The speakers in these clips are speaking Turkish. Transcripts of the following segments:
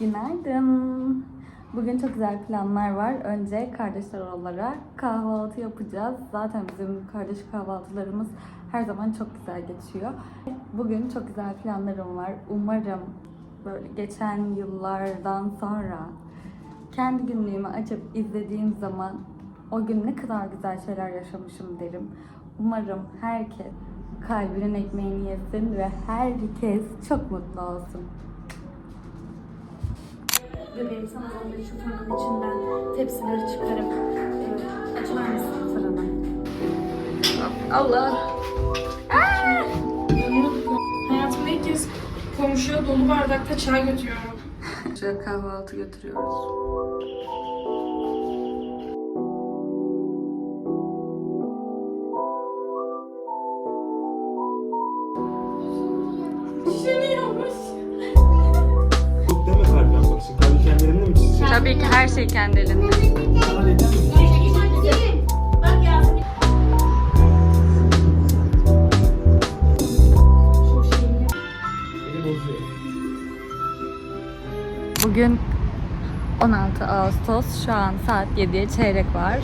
Günaydın. Bugün çok güzel planlar var. Önce kardeşler olarak kahvaltı yapacağız. Zaten bizim kardeş kahvaltılarımız her zaman çok güzel geçiyor. Bugün çok güzel planlarım var. Umarım böyle geçen yıllardan sonra kendi günlüğümü açıp izlediğim zaman o gün ne kadar güzel şeyler yaşamışım derim. Umarım herkes kalbinin ekmeğini yesin ve herkes çok mutlu olsun. Bebeğim sana zahmet şu fırının içinden tepsileri çıkarıp e, açar mısın fırını? Allah. Hayatımda ilk kez komşuya dolu bardakta çay götürüyorum. Şöyle kahvaltı götürüyoruz. Tabii ki her şey kendi elinde. Bugün 16 Ağustos. Şu an saat 7'ye çeyrek var.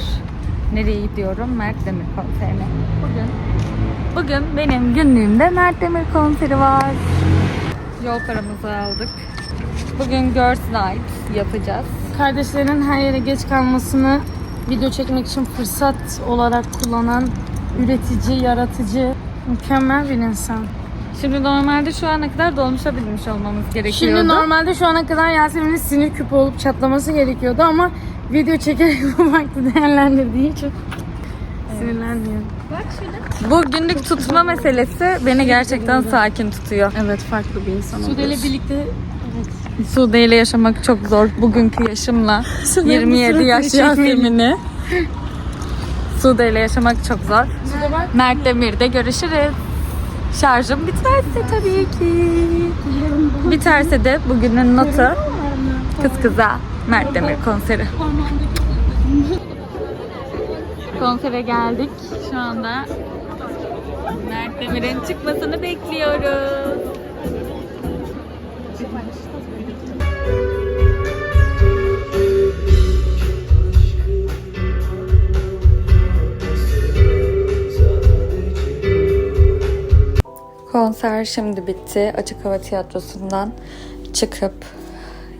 Nereye gidiyorum? Mert Demir konserine. Bugün Bugün benim günlüğümde Mert Demir konseri var. Yol paramızı aldık. Bugün Girls Night yapacağız. Kardeşlerinin her yere geç kalmasını video çekmek için fırsat olarak kullanan üretici, yaratıcı, mükemmel bir insan. Şimdi normalde şu ana kadar dolmuşa binmiş olmamız gerekiyordu. Şimdi normalde şu ana kadar Yasemin'in sinir küpü olup çatlaması gerekiyordu ama video çekerek bu vakti değerlendirdiği için sinirlenmiyor. Bu günlük tutma meselesi beni gerçekten sakin tutuyor. Evet farklı bir insan Sude ile birlikte Sude ile yaşamak çok zor. Bugünkü yaşımla Sude'nin 27 suratını yaş. Yasemin'i. Sude ile yaşamak çok zor. Mert Demir'de görüşürüz. Şarjım bitmezse tabii ki. Biterse de bugünün notu kız kıza Mert Demir konseri. Konsere geldik. Şu anda Mert Demir'in çıkmasını bekliyoruz. Konser şimdi bitti. Açık Hava Tiyatrosu'ndan çıkıp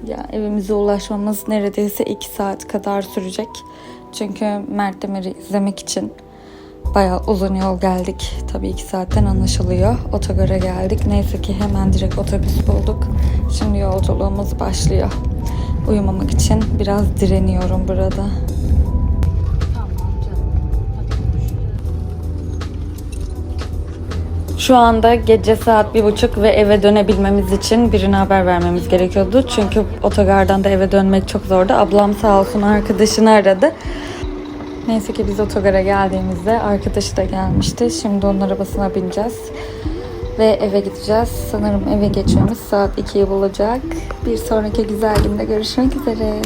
ya evimize ulaşmamız neredeyse 2 saat kadar sürecek. Çünkü Mert Demir'i izlemek için bayağı uzun yol geldik. Tabii 2 saatten anlaşılıyor. Otogara geldik. Neyse ki hemen direkt otobüs bulduk. Şimdi yolculuğumuz başlıyor. Uyumamak için biraz direniyorum burada. Şu anda gece saat bir buçuk ve eve dönebilmemiz için birine haber vermemiz gerekiyordu. Çünkü otogardan da eve dönmek çok zordu. Ablam sağ olsun arkadaşını aradı. Neyse ki biz otogara geldiğimizde arkadaşı da gelmişti. Şimdi onun arabasına bineceğiz. Ve eve gideceğiz. Sanırım eve geçmemiz saat 2'yi bulacak. Bir sonraki güzel günde görüşmek üzere.